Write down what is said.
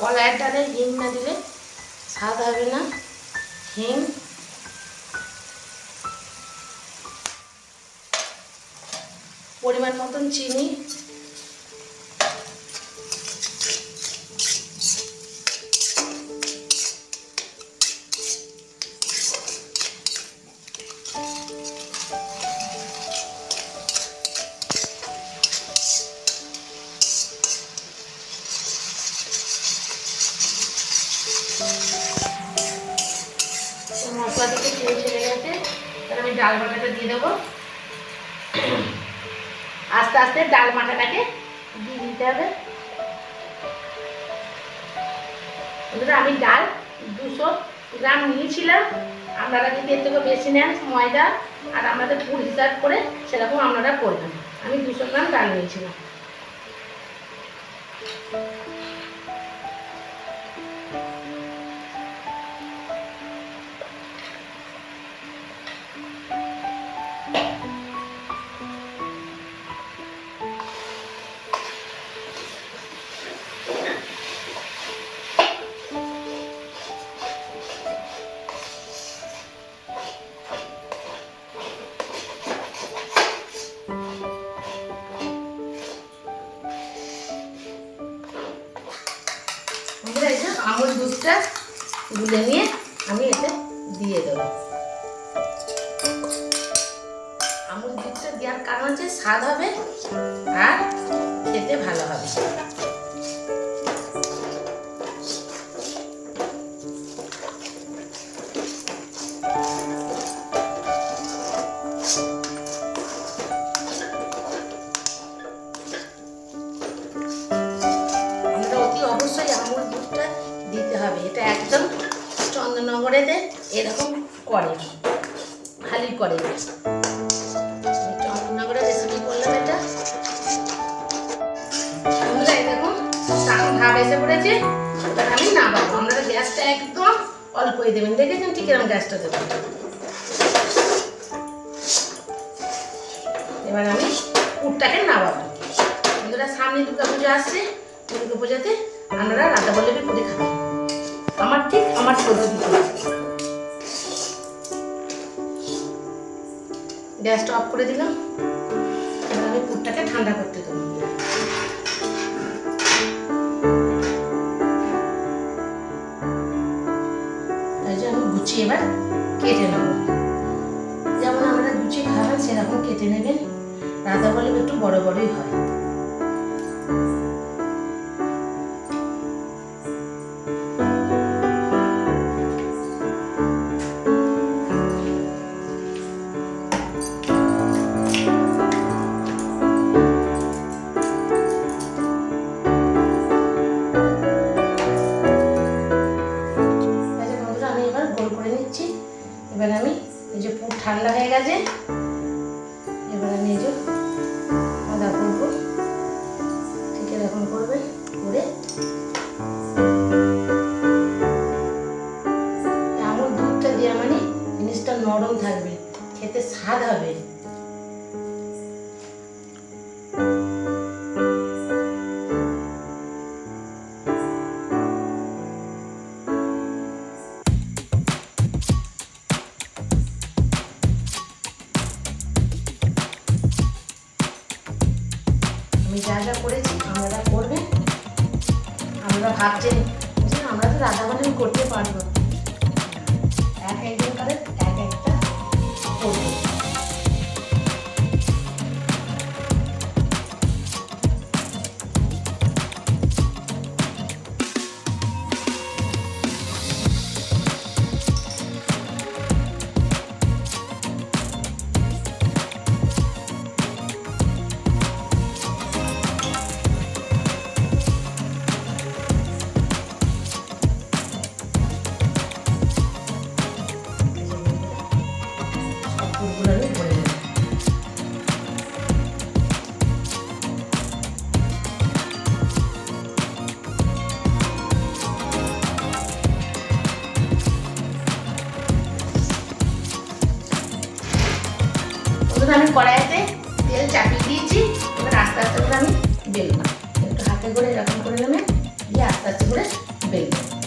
কলাইয়ের ডালে হিং না দিলে স্বাদ হবে না। হিং। পরিমাণ মতন চিনি। ডাল বাটাটা দিয়ে দেবো। আস্তে আস্তে ডাল মাটাটাকে দিয়ে দিতে হবে। আমি ডাল দুশো গ্রাম নিয়েছিলাম। আপনারা যদি এর থেকে বেশি নেন ময়দা। আর আমাদের ফুল হিসাব করে সেরকম আপনারা করবেন আমি দুশো গ্রাম ডাল নিয়েছিলাম। আমুল গুলে নিয়ে আমি এতে দিয়ে দেবো। আমুল দুধটা দেওয়ার কারণ হচ্ছে স্বাদ হবে আর খেতে ভালো হবে। কড়াইতে এরকম করে। খালি করে। করলাম এটা। আমি নামাবো। আপনারা গ্যাসটা একদম অল্পই দেবেন। দেখেছেন গ্যাসটা দেবেন এবার আমি সামনে দুর্গা পুজো আসছে। দুর্গা পুজোতে আপনারা রাধা খাবেন। আমার ঠিক আমার পদ্ধতি গ্যাসটা অফ করে দিলাম। এবার আমি পুরটাকে ঠান্ডা করতে দেবো। আমি গুছিয়ে এবার কেটে যেমন আমরা গুছিয়ে সেরকম কেটে নেবেন। রাধা বলে একটু বড় বড়ই হয়। করে নিচ্ছি এবার আমি এই যে পুর ঠান্ডা হয়ে গেছে, এবার আমি এই যে আদা করব ঠিক এরকম করবে, করে আমুল দুধটা দেওয়া মানে জিনিসটা নরম থাকবে, খেতে স্বাদ হবে। ভাবছেন আমরা তো রাধাবানি করতে পারব এক একজন করে করে এরকম করে নেবে দিয়ে আস্তে আস্তে করে বেলবো।